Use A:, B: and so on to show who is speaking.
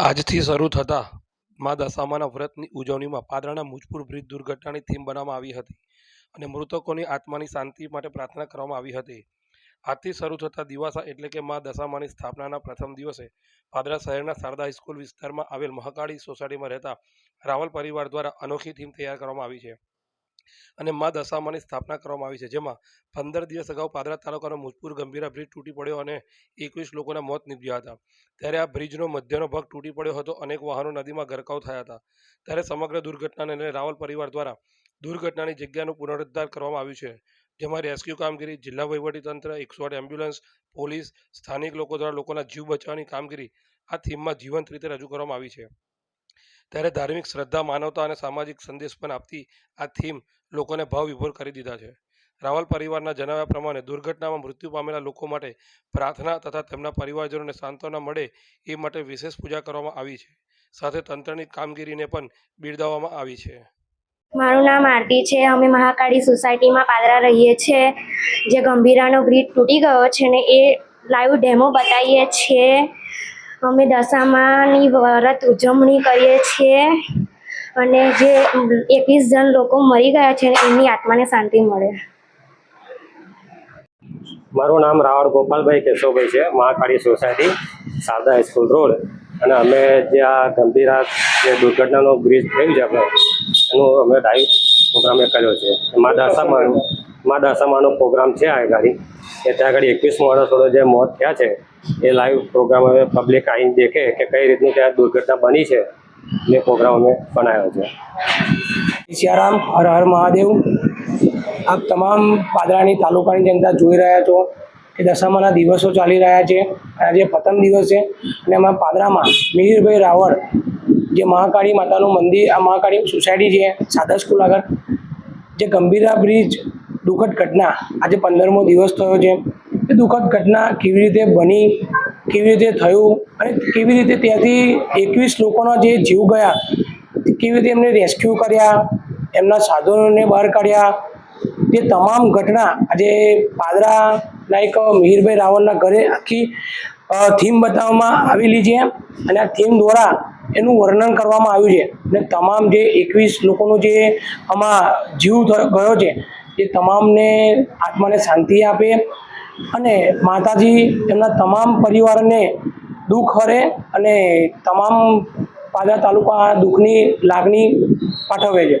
A: આજથી શરૂ થતા મા દશામાના વ્રતની ઉજવણીમાં પાદરાના મુજપુર બ્રિજ દુર્ઘટનાની થીમ બનાવવામાં આવી હતી અને મૃતકોની આત્માની શાંતિ માટે પ્રાર્થના કરવામાં આવી હતી. આજથી શરૂ થતા દિવાસા એટલે કે મા દશામાની સ્થાપનાના પ્રથમ દિવસે પાદરા શહેરના શારદા હાઈસ્કૂલ વિસ્તારમાં આવેલ મહાકાળી સોસાયટીમાં રહેતા રાવલ પરિવાર દ્વારા અનોખી થીમ તૈયાર કરવામાં આવી છે. અને મા દશામાની સ્થાપના કરવામાં આવી છે. જેમાં પંદર દિવસ અગાઉ પાદરા તાલુકાનો મુજપુર ગંભીરા બ્રિજ તૂટી પડ્યો અને એકવીસ લોકોના મોત નીપજ્યા હતા. ત્યારે આ બ્રિજનો મધ્યનો ભાગ તૂટી પડ્યો હતો. અનેક વાહનો નદીમાં ગરકાવ થયા હતા. ત્યારે સમગ્ર દુર્ઘટનાને લઈને રાવલ પરિવાર દ્વારા દુર્ઘટનાની જગ્યાનું પુનરુદ્ધાર કરવામાં આવ્યું છે. જેમાં રેસ્ક્યુ કામગીરી, જિલ્લા વહીવટીતંત્ર એકસો આઠ એમ્બ્યુલન્સ, પોલીસ, સ્થાનિક લોકો દ્વારા લોકોના જીવ બચાવવાની કામગીરી આ થીમમાં જીવંત રીતે રજૂ કરવામાં આવી છે. ત્યારે ધાર્મિક શ્રદ્ધા, માનવતા અને સામાજિક સંદેશ પણ આપતી આ થીમ લોકોને ભાવ વિભોર કરી દીધા છે. રાવલ પરિવારના જણાવ્યા પ્રમાણે, દુર્ઘટનામાં મૃત્યુ પામેલા લોકો માટે પ્રાર્થના તથા તેમના પરિવારજનોને સાંત્વના મળે એ માટે વિશેષ પૂજા કરવામાં આવી છે. સાથે તંત્રની કામગીરીને પણ બિરદાવવામાં આવી છે.
B: મારું નામ આરતી છે. અમે મહાકાળી સોસાયટીમાં પાદરા રહીએ છીએ જે ગંભીરાનો બ્રિજ તૂટી ગયો છે ને એ લાઈવ ડેમો બતાવીએ છીએ અમે દશામાની વ્રત ઉજવણી કરીએ છીએ અને જે એકવીસ જણ લોકો મરી ગયા છે એમની આત્માને શાંતિ મળે.
C: મારું નામ રાવળ ગોપાલભાઈ કેશવભાઈ છે. Mahakali society Sharada high school road. અને અમે જે આ ગંભીરા જે દુર્ઘટનાનો બ્રિજ થયું છે આપણે, એનું અમે લાઈવ પ્રોગ્રામ એ કર્યો છે. મા દાસામાં માં દાસામાંનો પ્રોગ્રામ છે આ ગાડી. કે ત્યાં આગળ એકવીસ માણસોનો જે મોત થયા છે, એ લાઈવ પ્રોગ્રામ અમે પબ્લિક આવીને દેખે કે કઈ રીતની ત્યાં દુર્ઘટના બની છે. એ પ્રોગ્રામ અમે બનાવ્યો છે.
D: સિયારામ, હર હર મહાદેવ. આપ તમામ પાદરાની તાલુકાની જનતા જોઈ રહ્યા છો કે દશામાના દિવસો ચાલી રહ્યા છે. આજે પ્રથમ દિવસ છે. અને એમાં પાદરામાં મિહિરભાઈ રાવળ જે મહાકાળી માતાનું મંદિર, આ મહાકાળી સોસાયટી છે, સાદા સ્કૂલ આગળ, જે ગંભીરા બ્રિજ, દુઃખદ ઘટના, આજે પંદરમો દિવસ થયો છે. એ દુઃખદ ઘટના કેવી રીતે બની, કેવી રીતે થયું અને કેવી રીતે ત્યાંથી એકવીસ લોકોના જે જીવ ગયા, કેવી રીતે એમને રેસ્ક્યુ કર્યા, એમના સાધનોને બહાર કાઢ્યા, તે તમામ ઘટના આજે પાદરાના એક મિહિરભાઈ રાવલના ઘરે આખી થીમ બતાવવામાં આવેલી છે. અને આ થીમ દ્વારા એનું વર્ણન કરવામાં આવ્યું છે. અને તમામ જે એકવીસ લોકોનો જે આમાં જીવ ગયો છે, એ તમામને આત્માને શાંતિ આપે અને માતાજી એમના તમામ પરિવારને દુઃખ હરે અને તમામ પાદરા તાલુકા દુઃખની લાગણી પાઠવે છે.